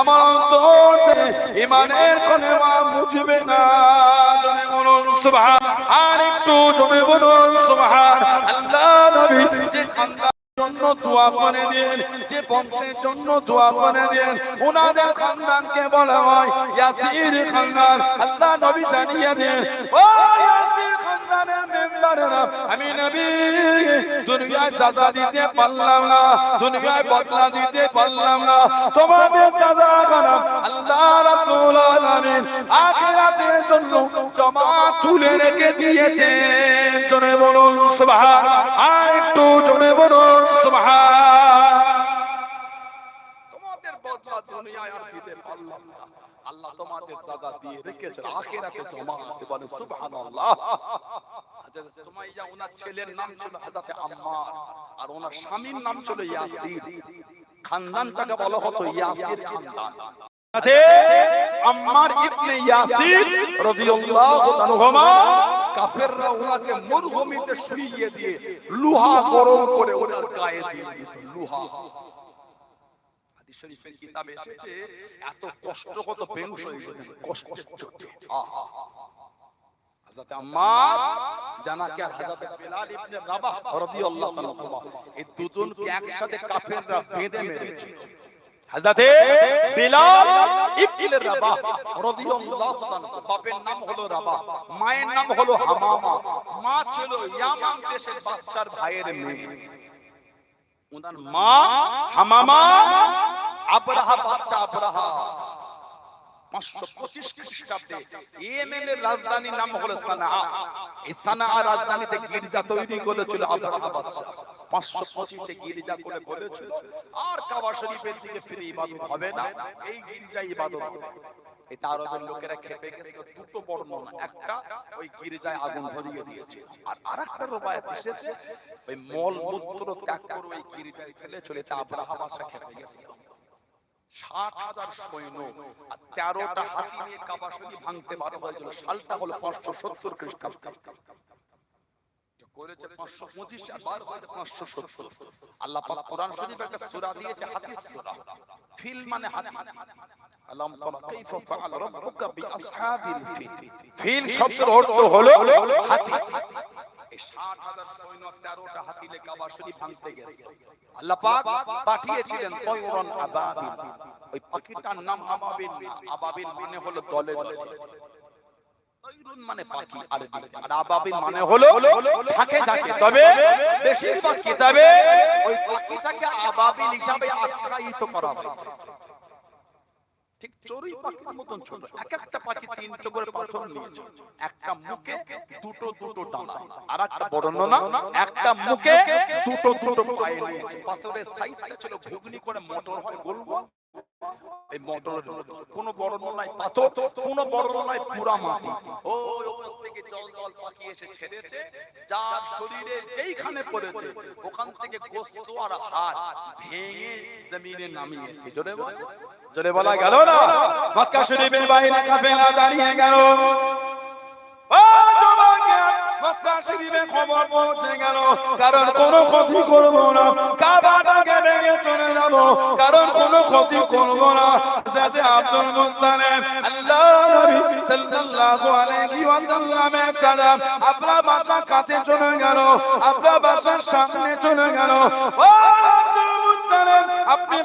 আমার অন্তরে ইমানের কলেমা বুঝবে না। জনে বলুন, সুবহান। আর একটু জনে বলুন, সুবহান। আল্লাহ নবী যে খানদান জন্য দোয়া করে দেন, যে বংশের জন্য দোয়া করে দেন ওনাদের খানদানকে বলা হয় ইয়াসির খানদান। আল্লাহ নবী জানিয়ে দেন, ও খানদানের মেম্বারেরা, আমি নবী, দুনিয়ায় সাজা দিতে পারলাম না, দুনিয়ায় বদলা দিতে পারলাম না। তোমাদের সাজা করাম আল্লাহ রাব্বুল আলামিন আখিরাতের জন্য জমা তুলে রেখে দিয়েছেন। জোরে বলুন সুবহান আর একটু জোরে বলুন সুবহান তোমাদের বদলা দুনিয়ায় আর দিতে পারলাম না। আল্লাহ তোমাদের সাজা দিয়ে রেখেছেন। আখিরাতে জমা আছে বলে সুবহানাল্লাহ। হযরত সুমাইয়া ওনার ছেলের নাম ছিল হযরত আম্মার। আর ওনার স্বামীর নাম ছিল ইয়াসির। খানদানটাকে বলা হতো ইয়াসির খানদান। সাথে আম্মার ইবনে ইয়াসির রাদিয়াল্লাহু তাআলা কাফেররা ওনাকে মরুভূমিতে শুইয়ে দিয়ে লোহা গরম করে ওনার গায়ে দিয়ে দিত। লোহা। হাদিস শরীফের কিতাবে এসেছে এত কষ্ট কত বেহুশ হয়ে গেলেন কষ্টের চোটে হযরত আম্মার জানাকে আর হযরত বিলাল ইবনে রাবাহ রাদিয়াল্লাহু তাআলা এই দুজনকে একসাথে কাফেররা বেঁধে মেরেছিল হযরতে বিলাল ইবনে রাবাহ রাদিয়াল্লাহু তাআলা বাপের নাম হলো রাবাহ মায়ের নাম হলো হামামা মা ছিল ইয়ামান দেশের বাদশার ভাইয়ের মেয়ে ওনার মা হামামা আবরাহা বাদশা আবরাহা। পাঁচশো পঁচিশ খ্রিস্টাব্দে ইয়েমেনের রাজধানীর নাম হলো সানা এই সানা রাজধানীতে গির্জা তৈরি করেছিল আবরাহা বাদশা পাঁচশো পঁচিশে গির্জা করে বলেছিল, আর কাবা শরীফের দিকে ফিরে ইবাদত হবে না, এই গির্জা ইবাদত এই তারবের লোকেরা খেপে গেছিল দুটো বর্ণনা একটা ওই গির্জায় আগুন ধরিয়ে দিয়েছে, আর আরেকটা রবায়াত এসেছে, ওই মল মূত্র ত্যাগ করে ওই গির্জায় ফেলে চলে তা আব্রাহা বাদশা খেপে গেছিল। ষাট হাজার সৈন্য আর তেরোটা হাতি নিয়ে কাবা শরীফ ভাঙতে বারো হয়েছিল। সালটা হলো পাঁচশো সত্তর খ্রিস্টাব্দ। করেছে পাঁচশো পঁচিশ আর বার হয়েছে পাঁচশো সত্তর। আল্লাহ পাক কোরআন শরীফ একটা সূরা দিয়েছে, হাদিস সূরা। ফিল মানে হাতি। আলাম তারা কাইফা ফাআল রাব্বুকা বিআসহাবিল ফিল। ফিল শব্দের অর্থ হলো হাতি। এই 60000 সৈন্য 13টা হাতি কাবা শরীফ ভাঙতে গেছে। আল্লাহ পাক পাঠিয়েছিলেন তয়রন আবাবিল। ওই পাখিটার নাম আবাবিল। আবাবিল মানে হলো দলে দলে। মানে পাখি আরবিতে আর আবাবিল মানে হলো তবে বেশিরভাগ কিতাবে ওই পাখিটাকে আবাবিল হিসাবে আখ্যায়িত করা হয়েছে। ঠিক চড়ুই পাখির মতন ছোট। এক একটা পাখি তিনটে করে পাথর নিয়েছে। একটা মুখে দুটো দুটো ডানা। আর একটা বর্ণনা একটা মুখে দুটো দুটো পায়ে নিয়েছে। পাথরের সাইজটা ছিল ঘুগনি করে মোটর হয় গোল। এই মোটরের কোনো বর্ণনায় পাথর বর্ণনায় পুরা মাটি। ও ওপর থেকে জল জল পাখি এসে ছেড়েছে যার শরীরে যেইখানে পড়েছে ওখান থেকে গোস্ত আর হাড় ভেঙে জমিনে নামিয়েছে। জোরে বল। জোরে বলা গেল না? মক্কা শরীফের বাইরে কাফেলা দাঁড়িয়ে গেল। ও যুবকেরা, মক্কা শরীফে খবর পৌঁছে গেল। কারণ কোনো ক্ষতি করব না। কারণ কোনো ক্ষতি করব না। যাতে আব্দুল মুত্তালিব আল্লাহ নবী সাল্লাল্লাহু আলাইহি চাদর আপনার বাসার কাছে চলে গেল। আপনার বাসার সামনে চলে গেল। ও আব্দুল মুত্তালিব, আপনি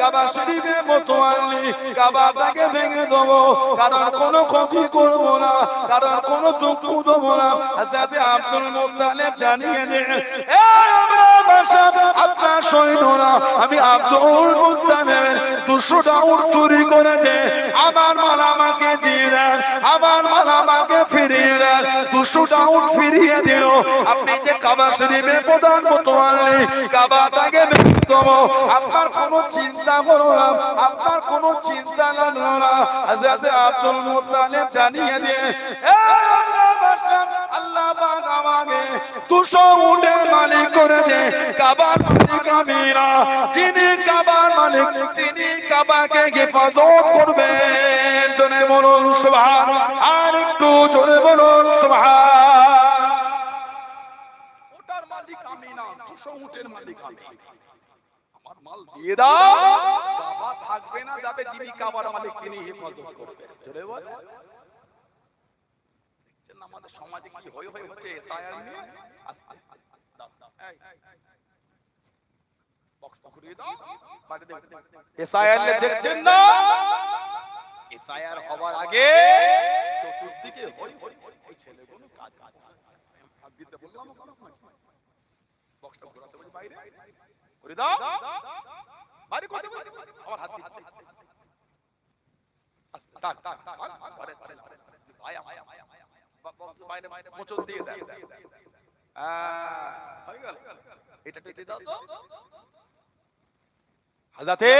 কাবা শরীফে ভেঙে দেবো। কারণ কোনো ক্ষতি করব না, কারণ কোনো দুঃখ দেবো না। যাতে আব্দুল মুত্তালিব জানিয়ে দেন এই আমরা আপনার সৈন্যরা, আমি আব্দুল মুত্তালিব দুশোটা উট চুরি করেছে। আমার মাল আমাকে দিয়ে দেন, আমার মাল আমাকে ফিরিয়ে দেন। দুশোটা উট ফিরিয়ে দিল। আপনি যে কাবা শরীফে প্রধান মোতোয়াল্লি কাবাটাকে ভেঙে দেবো আপনার কোনো চিন্তা করো না, আপনার কোনো চিন্তা লাগল না হযরত আব্দুল মুত্তালিব জানিয়ে দিয়ে দুশো উটের মালিক করেছে কাবার মালিক আমি যিনি কাবার মালিক, তিনি কাবাকে হেফাজত করবেন জোরে বলুন, সুবহান। আর একটু জোরে বলুন, সুবহান। ওটার মালিক আমি দুশো উটের মালিক আমি আমার মাল দিয়ে দাও। কাবা থাকবে না যাবে, যিনি কাবার মালিক, তিনি হেফাজত করবে। জোরে বল। দেখছেন আমাদের সমাজে কি হই হই হচ্ছে? এসআইআর নিয়ে আস্তে। এসআইআর দেখছেন না? এসআইআর হবার আগে চতুর্দিকে হই হই ওই ছেলেগুলো কাজ কাজ হাত দিতে বললাম ওখানে বক্সটা ঘোরাতে বলি বাইরে। করে দাও। বাইরে করতে বলি। আবার হাত দিচ্ছে। আস্তে, টাক, টাক, টাক। ভাই, ভাই, বাইরে বাইরে মোচড় দিয়ে দেয় হয়ে গেল। এটা টেটে দাও তো। হাজাতে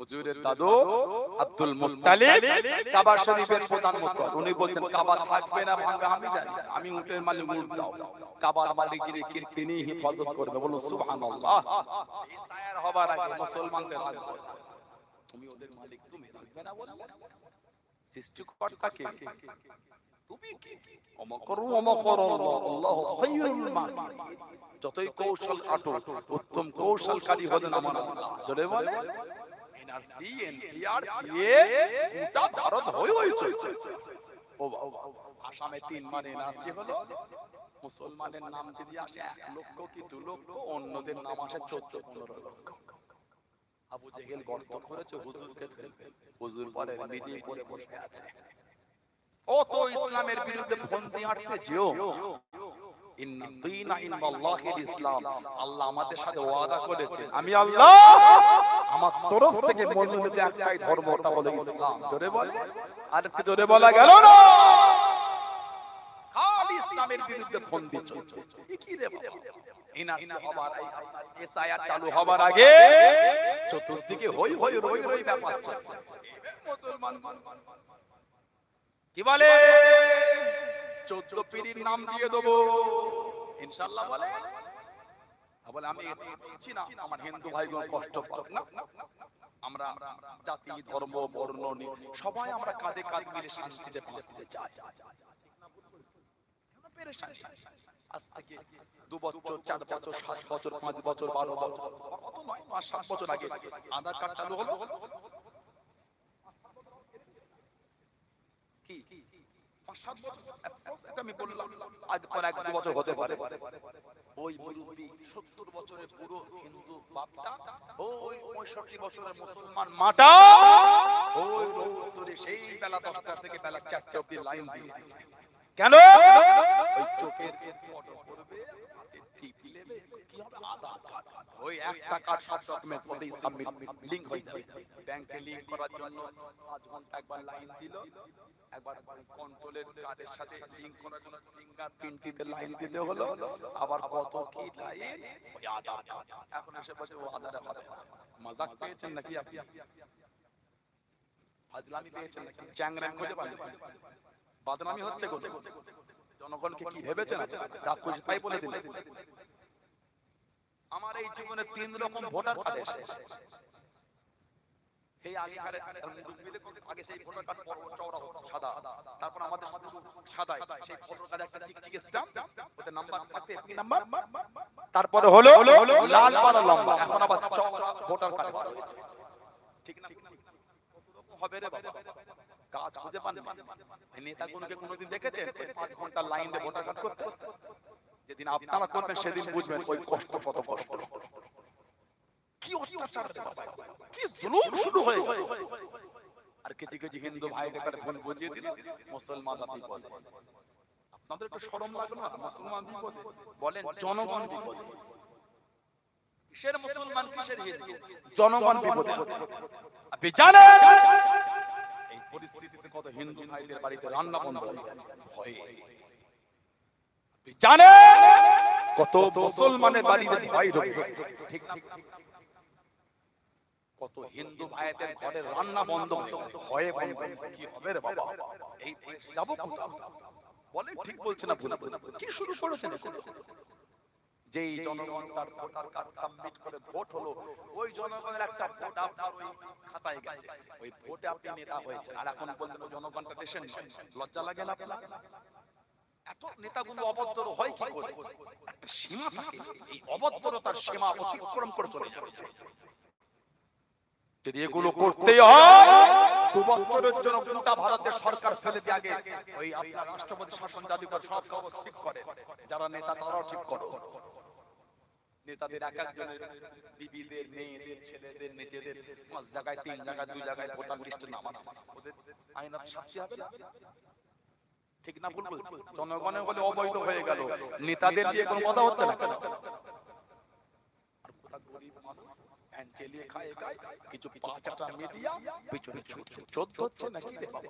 হুজুরের দাদু আব্দুল মুত্তালিব কাবা শরীফের প্রধান মুত্তাল। উনি বলছেন কাবা থাকবে না ভাঙবে আমি জানি। আমি উটের মালিক উট দাও। কাবার মালিক যিনি তিনি হেফাজত করবে। বলুন সুবহানাল্লাহ। এই সায়ার হবার আগে মুসলমানদের রাখব তুমি ওদের মালিক তুমি রাখবে না বললে? সৃষ্টিকর্তা কে তুমি কে? অমকরু অমকর আল্লাহ খায়রুল মাকিরিন যতই কৌশল আটো উত্তম কৌশলকারী হলেন আমার আল্লাহ। জোরে বলে এনআরসি এনপিআর সিএ গোটা ভারত হই হই চলছে ও বাবা আসামে তিন মানে এনআরসি হলো। মুসলমানের নাম যদি আসে এক লক্ষ কি দু লক্ষ অন্যদের নাম আসে চোদ্দ পনেরো লক্ষ। আবু জেহেল গর্ত করেছে হুজুরকে ফেলবে। হুজুর পরে নিজেই পরে বসে আছে। ও তো ইসলামের বিরুদ্ধে ফন্দি আটতে যেও ইসলাম। আল্লাহ আমাদের সাথে ওয়াদা করেছে। আমি আল্লাহ! আমার তরফ থেকে মনোনীত একটাই ধর্ম ওটা হলো ইসলাম। জোরে বলে? আর জোরে বলা গেল না? ইসলামের বিরুদ্ধে ফন্দি চলছে। এ কি রে বাবা? এসআইআর চালু হবার আগে চতুর্দিকে হই হই রই রই ব্যাপার চলছে। মুসলমান কি বলে? চোদ্দ পীরির নাম দিয়ে দেবো। ইনশাল্লাহ বলে। বলে আমি এটা বলছি না। আমার হিন্দু ভাইগুলো কষ্ট পাক না? আমরা জাতি ধর্ম বর্ণ সবাই আমরা কাঁধে কাঁধ মিলে শান্তিতে বাঁচতে চাই। পেরেশানি? আজ থেকে দু বছর, চার বছর, সাত বছর, পাঁচ বছর, বারো বছর অত নয়, পাঁচ, সাত বছর আগে আধার কার্ড চালু হলো কি পাঁচ, সাত বছর আমি বললাম, আজ পর এক বছর হতে পারে ওই মুরব্বী সত্তর বছরের পুরো হিন্দু বাপটা, ওই পঁয়ষট্টি বছরের মুসলমান মাটা, ওই রৌদ্রে সেই বেলা দশটা থেকে বেলা চারটে অব্দি লাইন দিয়ে। কেন? ওই চোখের ফটো করবে কার্ড কার্ড ব্যাংকে লিংক করার জন্য পাঁচ ঘণ্টা একবার লাইন দিল। একবার সাথে লিংক করার লাইন দিতে হলো। আবার কত কি লাইন কার্ড এখন এসে বলছে, ও আধারে না মজাক পেয়েছেন নাকি আপনি? ফাজলামি পেয়েছেন নাকি? খুঁজে পাবেন বদনামি হচ্ছে জনগণকে কি ভেবেছেন? তাই বলে দিলেন। আমার এই জীবনে তিন রকম ভোটার কার্ড তারপর হলো লাল পালা লম্বা, এখন আবার ভোটার কার্ড ঠিক না? হবে রে বাবা? কাজ খুঁজে পান না এই নেতাগুলোকে কোনোদিন দেখেছেন? ওই পাঁচ ঘণ্টা লাইন দিয়ে ভোটার কার্ড করতে। যেদিন আপনারা করবেন, সেদিন বুঝবেন ওই কষ্ট কত কষ্ট। কি অত্যাচার কি জুলুম শুরু হয়ে আর কিছু কিছু হিন্দু ভুল বুঝিয়ে দিল, মুসলমান বিপদে। আপনাদের একটু না? মুসলমান বিপদে। বলেন, জনগণ বিপদে। কিসের মুসলমান, কিসের হিন্দু? জনগণ বিপদে। আপনি পরিস্থিতিতে কত হিন্দু ভাইদের বাড়িতে রান্না বন্ধ হয়ে গেছে। ভয়ে জানেন? কত মুসলমানের বাড়িতে ভয় ঢুকে। ঠিক না? কত হিন্দু ভাইদের ঘরে রান্না বন্ধ হয়ে বন্ধ কি হবে রে বাবা? এই যাব কোথাও বলে ঠিক বলছে না ভুল। কি শুরু করেছেন? যেই জনগণ তার ভোটার কার্ড সাবমিট করে ভোট হলো, ওই জনগণের একটা ভোট আপনার ওই খাতায় গেছে। ওই ভোটে আপনি নেতা হয়েছে আর এখন বলছেন জনগণটা দেশের লজ্জা লাগে না আপনার? এত নেতাগুলো অভদ্র হয় কি করে? একটা সীমা থাকে। এই অভদ্রতার সীমা অতিক্রম করে চলে যাচ্ছে। যদি এগুলো করতে হয়, দু বছরের জন্য গোটা ভারতের সরকার ফেলে দিয়ে আগে ওই আপনার রাষ্ট্রপতি শাসন জারি করে সব কাগজ ঠিক করে। যারা নেতা তারাও ঠিক করো। নেতাদের এক একজনের বিবিদের, মেয়েদের, ছেলেদের, নিজেদের, পাঁচ জায়গায়, তিন জায়গায় দুই জায়গায় ভোটার লিস্টে নাম আছে। ওদের আইনত শাস্তি হবে না? ঠিক না ভুল বলছি? জনগণের বলে অবৈধ হয়ে গেল। নেতাদের দিয়ে কোনো কথা হচ্ছে না? কিছু পাঁচ মিডিয়া পিছনে চোদ্দ হচ্ছে নাকি বাবা?